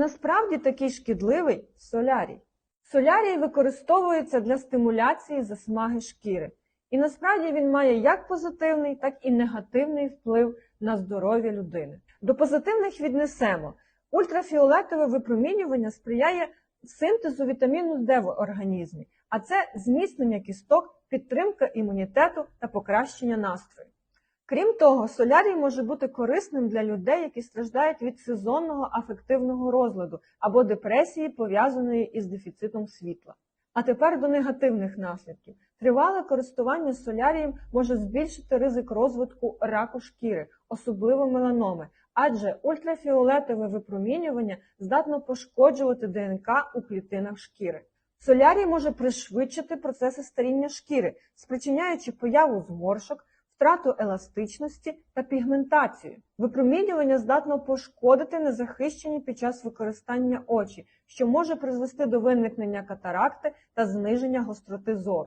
Насправді такий шкідливий солярій. Солярій використовується для стимуляції засмаги шкіри. І насправді він має як позитивний, так і негативний вплив на здоров'я людини. До позитивних віднесемо. Ультрафіолетове випромінювання сприяє синтезу вітаміну Д в організмі, а це зміцнення кісток, підтримка імунітету та покращення настрою. Крім того, солярій може бути корисним для людей, які страждають від сезонного афективного розладу або депресії, пов'язаної із дефіцитом світла. А тепер до негативних наслідків. Тривале користування солярієм може збільшити ризик розвитку раку шкіри, особливо меланоми, адже ультрафіолетове випромінювання здатно пошкоджувати ДНК у клітинах шкіри. Солярій може пришвидшити процеси старіння шкіри, спричиняючи появу зморшок, втрату еластичності та пігментацію. Випромінювання здатно пошкодити незахищені під час використання очі, що може призвести до виникнення катаракти та зниження гостроти зору.